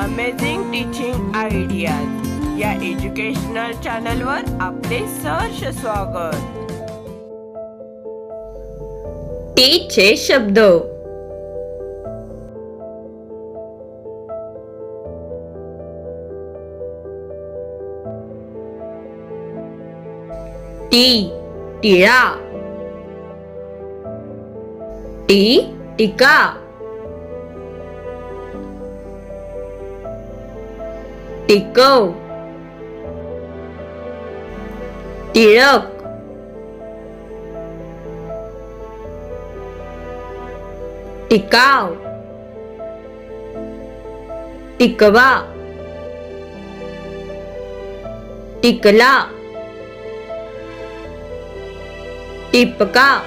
Amazing teaching ideas या educational चॅनलवर आपले सहर्ष स्वागत. टीचे शब्द. टी, टिळा. टी, टिका. टिकव. टिळक. टिकाव. टिकवा. टिकला. टिपका.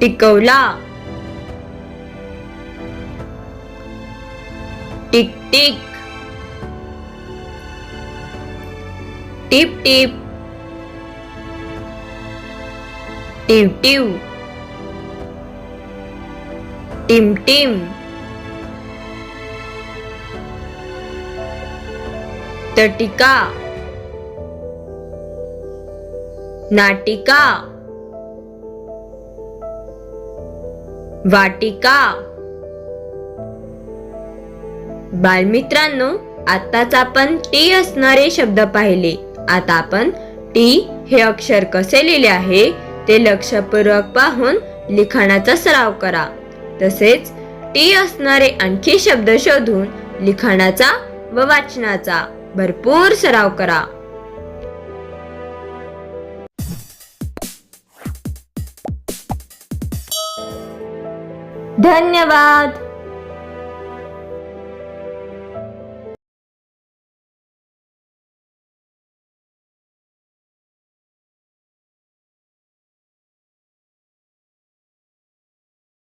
टिकवला. टिक टिक। टिप टिप। टिव टिव। टिम टिम। तटिका नाटिका। वाटिका। बालमित्रांनो आताच आपण टी असणारे शब्द पाहिले. आता आपण टी हे अक्षर कसे लिहिले आहे ते लक्षपूर्वक पाहून लिखाणाचा सराव करा. तसेच टी असणारे आणखी शब्द शोधून लिखाणाचा व वाचनाचा भरपूर सराव करा. धन्यवाद!